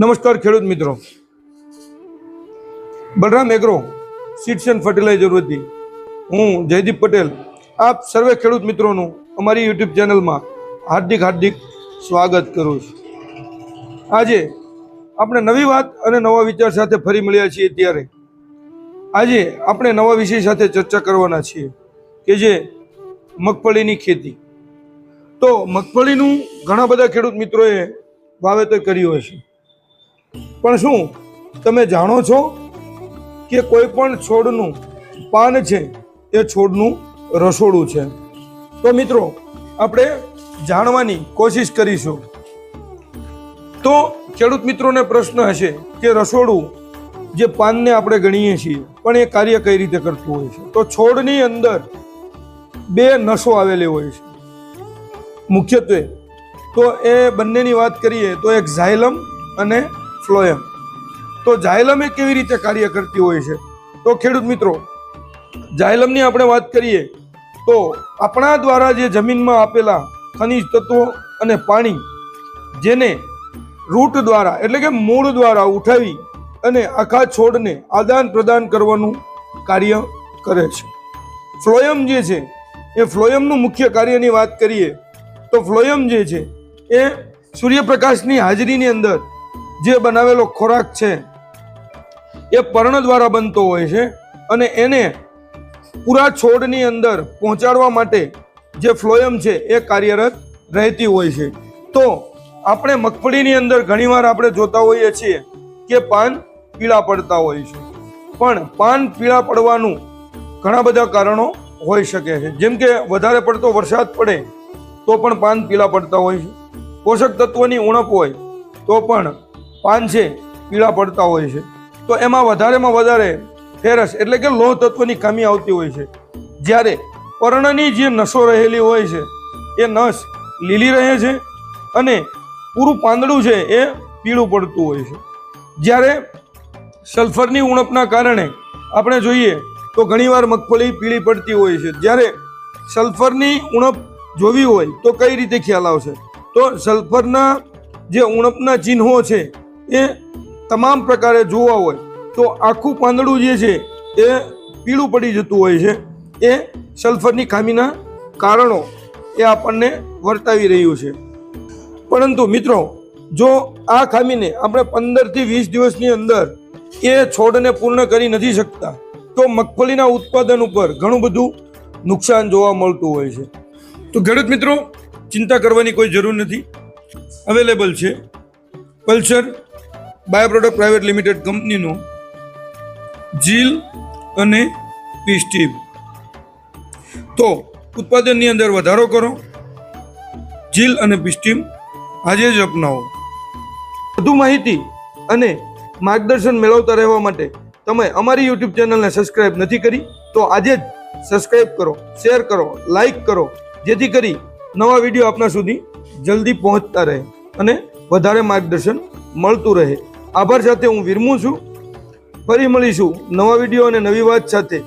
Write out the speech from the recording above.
નમસ્કાર ખેડૂત મિત્રો. Balram agro seeds and fertiliser વતી હું જયદીપ પટેલ. આપ સર્વે ખેડૂત મિત્રોનું અમારી યુટ્યુબ ચેનલમાં હાર્દિક હાર્દિક સ્વાગત કરું છું. આજે આપણે નવી વાત અને નવા વિચાર સાથે ફરી મળ્યા છીએ ત્યારે. આજે આપણે નવા વિષય સાથે ચર્ચા કરવાના છીએ કે જે મગફળીની ખેતી. તો મગફળીનું ઘણા બધા ખેડૂત મિત્રોએ વાવેતર કર્યું હશે. પણ શું, તમે જાણો છો કે કોઈ પણ છોડનું પાન છે, એ છોડનું રસોડું છે. તો મિત્રો, આપણે જાણવાની કોશિશ કરીશું. તો ખેડૂત મિત્રોને પ્રશ્ન હશે કે રસોડું જે પાનને આપણે ગણીએ છીએ, પણ એ કાર્ય કઈ રીતે કરતું હોય છે? તો છોડની અંદર બે નસો આવેલી હોય છે. મુખ્યત્વે તો એ બંનેની વાત કરીએ તો એક ઝાયલમ અને ફ્લોયમ. તો જાયલમ એ કેવી રીતે કાર્ય કરતી હોય છે? તો ખેડૂત મિત્રો ઝાયલમની આપણે વાત કરીએ, તો આપણા દ્વારા જે જમીનમાં આપેલા ખનિજ તત્વો અને પાણી, જેને રૂટ દ્વારા, એટલે કે મૂળ દ્વારા ઉઠાવી અને આખા છોડને આદાન પ્રદાન કરવાનું કાર્ય કરે છે. ફ્લોયમ જે છે, એ ફ્લોયમનું મુખ્ય કાર્યની વાત કરીએ, તો ફ્લોયમ જે છે, એ સૂર્યપ્રકાશની હાજરીની અંદર જે બનાવેલો ખોરાક છે, એ પર્ણ દ્વારા બનતો હોય છે અને એને પૂરા છોડની અંદર પહોંચાડવા માટે જે ફ્લોયમ છે, એ કાર્યરત રહેતી હોય છે. તો આપણે મગફળીની અંદર ઘણીવાર આપણે જોતા હોઈએ છીએ કે પાન પીળા પડતા હોય છે. પણ પાન પીળા પડવાનું ઘણા બધા કારણો હોઈ શકે છે. જેમ કે વધારે પડતો વરસાદ પડે તો પણ પાન પીળા પડતા હોય છે. પોષક તત્વોની ઉણપ હોય તો પણ પાન છે, પીળા પડતા હોય છે. તો એમાં વધારેમાં વધારે ફેરસ એટલે કે લોહ તત્વની કમી આવતી હોય છે. જ્યારે પર્ણની જે નસો રહેલી હોય છે, એ નસ લીલી રહે છે અને પૂરું પાંદડું છે, એ પીળું પડતું હોય છે. જ્યારે સલ્ફરની ઉણપના કારણે આપણે જોઈએ તો ઘણીવાર મગફળી પીળી પડતી હોય છે. જ્યારે સલ્ફરની ઉણપ જોવી હોય તો કઈ રીતે ખ્યાલ આવશે? તો સલ્ફરના જે ઉણપના ચિહ્નો છે એ તમામ પ્રકારે જોવા હોય, તો આખું પાંદડું જે છે એ પીળું પડી જતું હોય છે. એ સલ્ફરની ખામીના કારણો એ આપણને વર્તાવી રહ્યું છે. પરંતુ મિત્રો, જો આ ખામીને આપણે પંદરથી વીસ દિવસની અંદર એ છોડને પૂર્ણ કરી નથી શકતા, તો મગફળીના ઉત્પાદન ઉપર ઘણું બધું નુકસાન જોવા મળતું હોય છે. તો ખેડૂત મિત્રો, ચિંતા કરવાની કોઈ જરૂર નથી. અવેલેબલ છે. Pulsar bio product private limited કંપનીનું જીલ અને પીસ્ટીવ તો ઉત્પાદનની અંદર વધારો કરો, જીલ અને પીસ્ટીમ આજે જ અપનાવો. વધુ માહિતી અને માર્ગદર્શન મેળવતા રહેવા માટે તમે અમારી યુટ્યુબ ચેનલને સબસ્ક્રાઇબ નથી કરી, તો આજે જ સબસ્ક્રાઇબ કરો, શેર કરો લાઈક કરો, જેથી કરી નવા વીડિયો આપના સુધી જલ્દી પહોંચતા રહે અને વધારે માર્ગદર્શન મળતું રહે. આભાર સાથે હું વિરમું છું. ફરી મળીશું નવા વીડિયો અને નવી વાત સાથે.